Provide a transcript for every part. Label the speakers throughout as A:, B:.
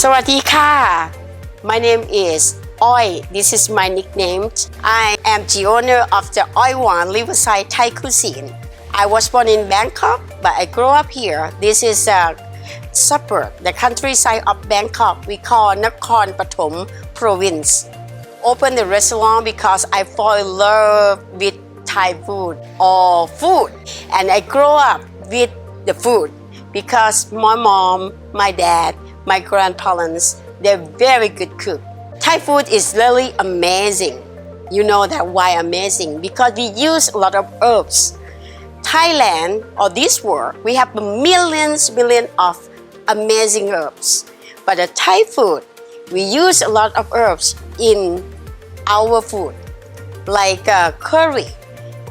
A: สวัสดีค่ะ My name is Oi. This is my nickname. I am the owner of the Oi One Riverside Thai Cuisine. I was born in Bangkok, but I grew up here. This is a suburb, the countryside of Bangkok. We call Nakhon Pathom Province. Open the restaurant because I fall in love with Thai food or food, and I grow up with the food because my mom, my dad, my grandparents, they're very good cook. Thai food is really amazing. You know that why amazing? Because we use a lot of herbs. Thailand or this world, we have millions, millions of amazing herbs. But the Thai food, we use a lot of herbs in our food, like uh, curry,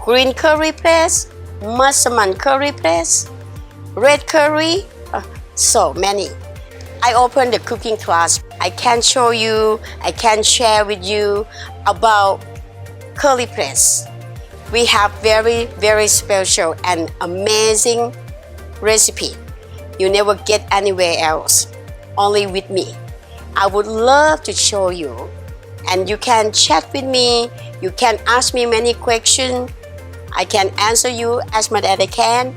A: green curry paste, massaman curry paste, red curry, uh, so many. I opened the cooking class. I can show you, I can share with you about curly press. We have very, very special and amazing recipe. You never get anywhere else, only with me. I would love to show you, and you can chat with me. You can ask me many questions. I can answer you as much as I can,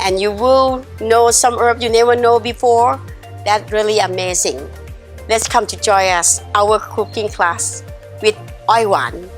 A: and you will know some herb you never know before. That's really amazing. Let's come to join us our cooking class with Oi Wan.